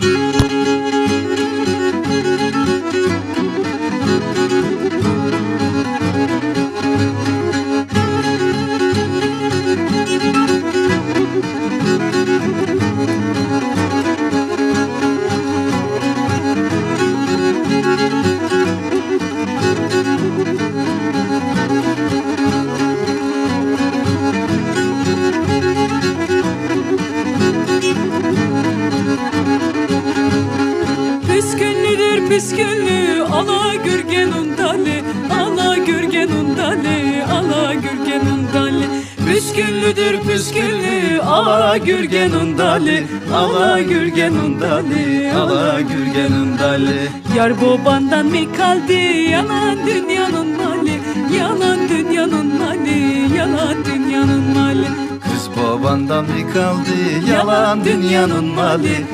Püsküllüdür püsküllü ala gürgen undale ala gürgen undale ala gürgen undale Püsküllüdür püsküllü ala gürgen undale ala gürgen undale ala gürgen undale Yar babandan mı kaldı yalan dünyanın mali yalan dünyanın mali yalan dünyanın mali. Kız babandan mı kaldı yalan dünyanın mali